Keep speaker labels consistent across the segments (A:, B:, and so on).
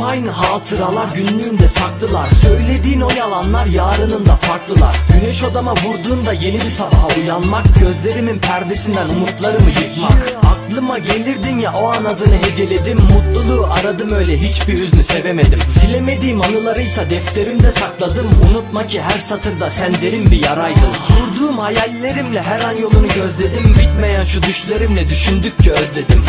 A: aynı hatıralar günlüğümde saklılar Söylediğin o yalanlar yarınında farklılar. Güneş odama vurduğunda yeni bir sabaha uyanmak Gözlerimin perdesinden umutlarımı yıkmak. Aklıma gelirdin ya o an adını heceledim. Mutluluğu aradım öyle hiçbir hüznü sevemedim. Silemediğim anılarıysa defterimde sakladım. Unutma ki her satırda sen derin bir yaraydın. Kurduğum hayallerimle her an yolunu gözledim. Bitmeyen şu düşlerimle düşündükçe özledim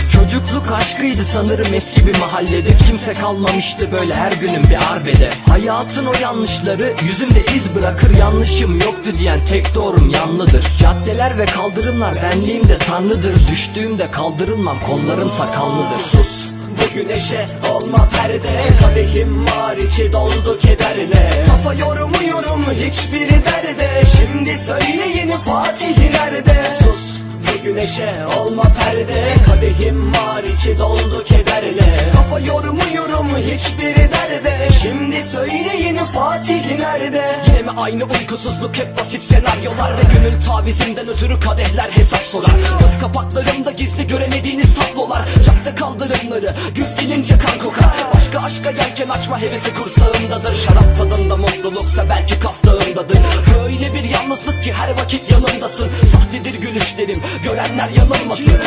A: Çocukluk aşkıydı sanırım eski bir mahallede. Kimse kalmamıştı böyle her günün bir arbede. Hayatın o yanlışları yüzümde iz bırakır. Yanlışım yoktu diyen tek doğrum yanlıdır. Caddeler ve kaldırımlar benliğimde tanrıdır. Düştüğümde kaldırılmam kollarım sakallıdır. Sus
B: güneşe olma perde. Kadehim var içi doldu kederle. Kafa yorumuyorum hiçbiri derde. Şimdi söyleyin Fatih nerede Sus bu güneşe olma perde. Kadehim var içi doldu kederle. Kafa yorumuyorum hiçbiri derde. Şimdi söyleyin Fatih nerede? Yine mi aynı uykusuzluk hep basit senaryolar? Ve gönül tavizinden ötürü kadehler hesap sorar. Göz kapaklarımda gizli göremediğiniz tablolar. Cadde kaldırımları güz gelince kan kokar. Başka aşka yelken açma hevesi kursağımdadır. Şarap tadında mutluluksa belki kaftağımdadır Böyle bir yalnızlık ki her vakit yanımdasın. Sahtedir gülüşlerim görenler yanılmasın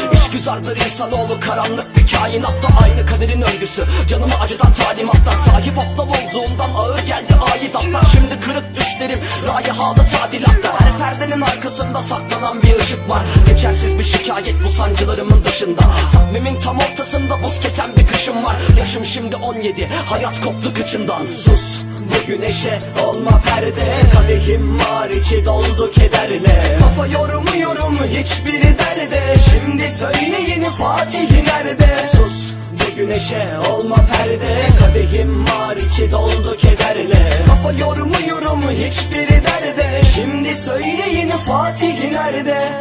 B: İşgüzardır insanoğlu karanlık bir kainatta Aynı kaderin örgüsü canımı acıdan talimatlar Sahip aptal olduğumdan ağır geldi aidatlar. Şimdi kırık düşlerim rayihalı tadilatta Her perdenin arkasında saklanan bir ışık var Geçersiz bir şikayet bu sancılarımın dışında. Takvimin tam ortasında buz kesen bir kışım var. Yaşım şimdi 17 hayat koptu kıçımdan. Sus bu güneşe olma perde. Kadehim var içi doldu kederle. Kafa yorumuyorum hiçbiri derde. Şimdi söyleyin Fatih nerede? Sus bu güneşe olma perde. Kadehim var içi doldu kederle. Kafa yorumuyorum hiçbiri derde. Şimdi söyleyin Fatih nerede